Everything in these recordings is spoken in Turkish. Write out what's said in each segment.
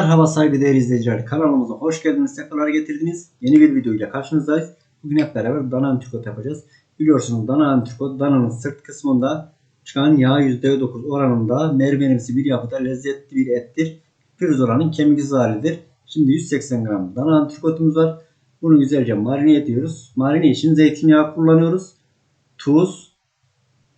Merhaba saygıdeğer izleyiciler. Kanalımıza hoş geldiniz. Sefalar getirdiniz. Yeni bir video ile karşınızdayız. Bugün hep beraber dana antrikot yapacağız. Biliyorsunuz dana antrikot dananın sırt kısmında çıkan yağ %9 oranında mermerimsi bir yapıda lezzetli bir ettir. Pirzolanın kemiksiz halidir. Şimdi 180 gram dana antrikotumuz var. Bunu güzelce marine ediyoruz. Marine için zeytinyağı kullanıyoruz. Tuz,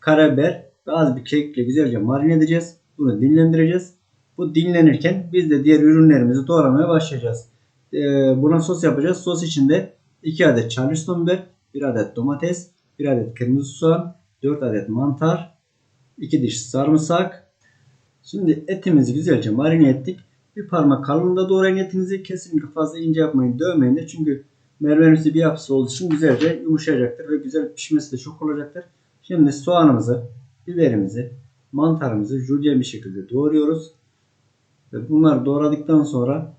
karabiber ve az bir kekle güzelce marine edeceğiz. Bunu dinlendireceğiz. Bu dinlenirken biz de diğer ürünlerimizi doğramaya başlayacağız. Ee, buna sos yapacağız. Sos için de 2 adet charleston biber, 1 adet domates, 1 adet kırmızı soğan, 4 adet mantar, 2 diş sarımsak. Şimdi etimizi güzelce marine ettik. Bir parmak kalınlığında doğrayın etinizi. Kesinlikle fazla ince yapmayın, dövmeyin de. Çünkü mermerimsi bir yapısı olduğu için güzelce yumuşayacaktır ve güzel pişmesi de çok olacaktır. Şimdi soğanımızı, biberimizi, mantarımızı jülyen bir şekilde doğruyoruz. Ve bunları doğradıktan sonra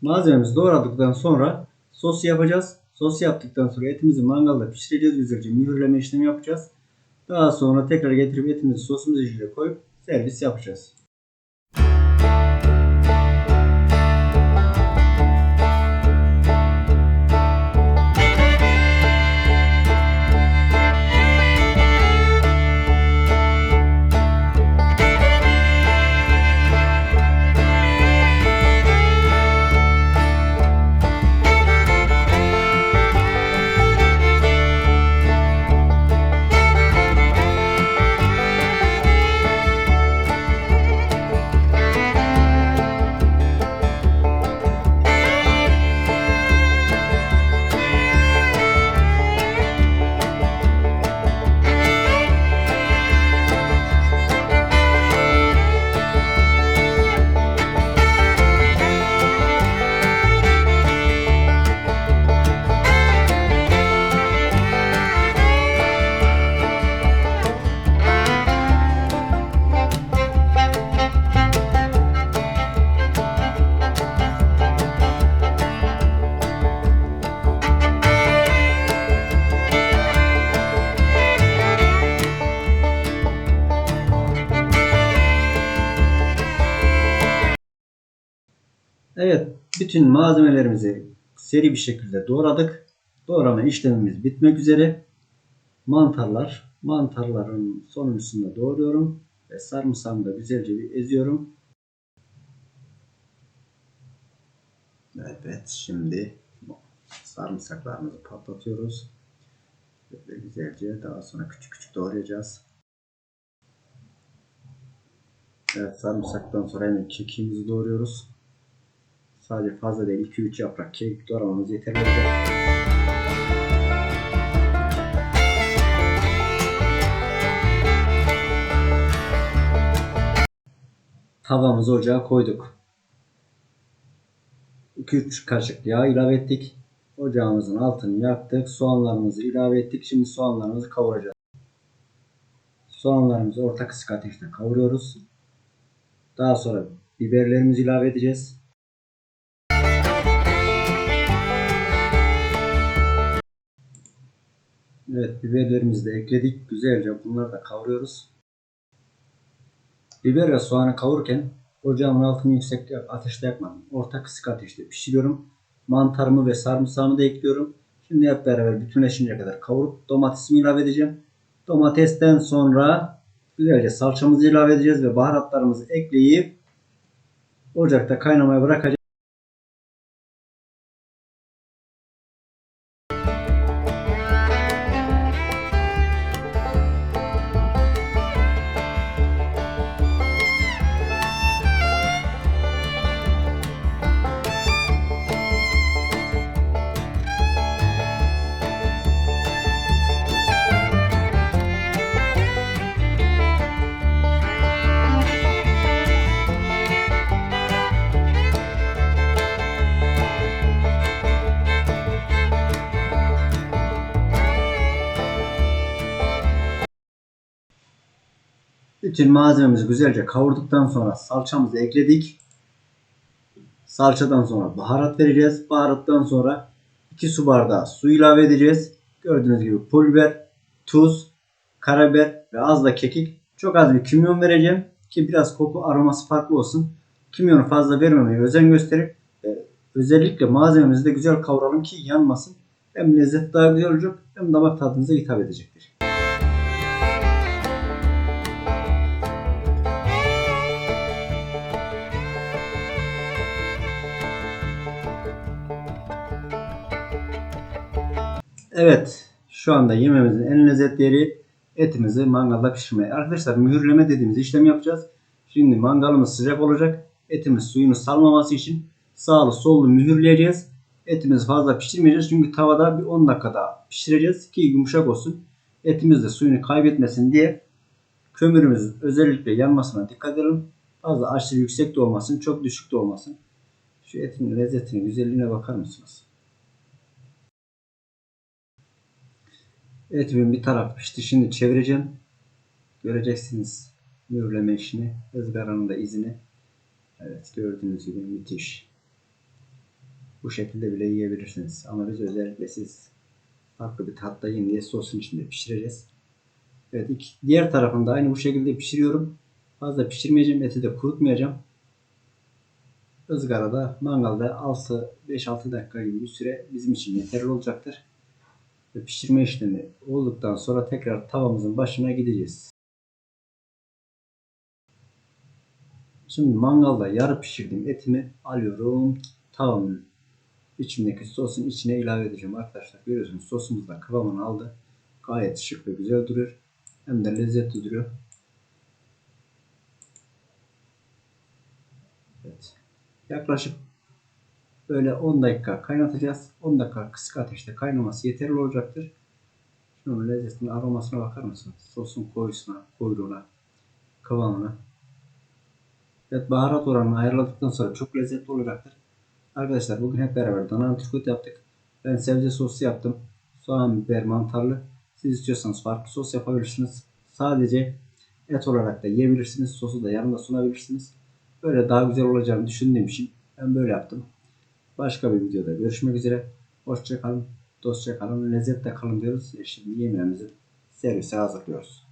malzememizi doğradıktan sonra sos yapacağız. Sos yaptıktan sonra etimizi mangalda pişireceğiz. Güzelce mühürleme işlemi yapacağız. Daha sonra tekrar getirip etimizi sosumuzu içine koyup servis yapacağız. Bütün malzemelerimizi seri bir şekilde doğradık. Doğrama işlemimiz bitmek üzere. Mantarlar, mantarların sonuncusunda doğruyorum ve sarımsağımı da güzelce bir eziyorum. Evet, şimdi sarımsaklarımızı patlatıyoruz. Ve güzelce daha sonra küçük küçük doğrayacağız. Evet, sarımsaktan sonra hemen kekiğimizi doğruyoruz. Sadece fazla değil 2-3 yaprak kekik doğramamız yeterli olacak. Tavamızı ocağa koyduk. 2-3 kaşık yağ ilave ettik. Ocağımızın altını yaktık. Soğanlarımızı ilave ettik. Şimdi soğanlarımızı kavuracağız. Soğanlarımızı orta kısık ateşte kavuruyoruz. Daha sonra biberlerimizi ilave edeceğiz. Evet biberlerimizi de ekledik. Güzelce bunları da kavuruyoruz. Biber ve soğanı kavururken ocağımın altını yüksek ateşte yakmadım. Orta kısık ateşte pişiriyorum. Mantarımı ve sarımsağımı da ekliyorum. Şimdi hep beraber bütünleşinceye kadar kavurup domatesimi ilave edeceğim. Domatesten sonra güzelce salçamızı ilave edeceğiz ve baharatlarımızı ekleyip ocakta kaynamaya bırakacağız. Bütün malzememizi güzelce kavurduktan sonra salçamızı ekledik. Salçadan sonra baharat vereceğiz. Baharattan sonra 2 su bardağı su ilave edeceğiz. Gördüğünüz gibi pul tuz, karabiber ve az da kekik. Çok az bir kimyon vereceğim ki biraz koku aroması farklı olsun. kimyonu fazla vermemeye özen gösterip e, özellikle malzememizi de güzel kavuralım ki yanmasın. Hem lezzet daha güzel olacak hem damak tadınıza hitap edecektir. Evet. Şu anda yememizin en lezzetli yeri etimizi mangalda pişirmeye. Arkadaşlar mühürleme dediğimiz işlem yapacağız. Şimdi mangalımız sıcak olacak. Etimiz suyunu salmaması için sağlı sollu mühürleyeceğiz. Etimizi fazla pişirmeyeceğiz. Çünkü tavada bir 10 dakika daha pişireceğiz ki yumuşak olsun. Etimiz de suyunu kaybetmesin diye kömürümüzün özellikle yanmasına dikkat edelim. Fazla aşırı yüksek de olmasın, çok düşük de olmasın. Şu etin lezzetine, güzelliğine bakar mısınız? Etimin bir taraf pişti. Şimdi çevireceğim. Göreceksiniz mühürleme işini. ızgaranın da izini. Evet gördüğünüz gibi müthiş. Bu şekilde bile yiyebilirsiniz. Ama biz özellikle siz farklı bir tatta yiyin diye sosun içinde pişireceğiz. Evet iki, diğer tarafını da aynı bu şekilde pişiriyorum. Fazla pişirmeyeceğim. Eti de kurutmayacağım. Izgarada mangalda 5-6 dakika gibi bir süre bizim için yeterli olacaktır ve pişirme işlemi olduktan sonra tekrar tavamızın başına gideceğiz. Şimdi mangalda yarı pişirdiğim etimi alıyorum. Tavamın içindeki sosun içine ilave edeceğim arkadaşlar. Görüyorsunuz sosumuz da kıvamını aldı. Gayet şık ve güzel duruyor. Hem de lezzetli duruyor. Evet. Yaklaşık Böyle 10 dakika kaynatacağız. 10 dakika kısık ateşte kaynaması yeterli olacaktır. Şunun lezzetine, aromasına bakar mısınız? Sosun koyusuna, kuyruğuna, kıvamına. Evet baharat oranını ayarladıktan sonra çok lezzetli olacaktır. Arkadaşlar bugün hep beraber dana antrikot yaptık. Ben sebze sosu yaptım. Soğan, biber, mantarlı. Siz istiyorsanız farklı sos yapabilirsiniz. Sadece et olarak da yiyebilirsiniz. Sosu da yanında sunabilirsiniz. Böyle daha güzel olacağını düşündüğüm için ben böyle yaptım. Başka bir videoda görüşmek üzere. Hoşça kalın, dostça kalın, lezzetle kalın diyoruz. Şimdi yemeğimizi servise hazırlıyoruz.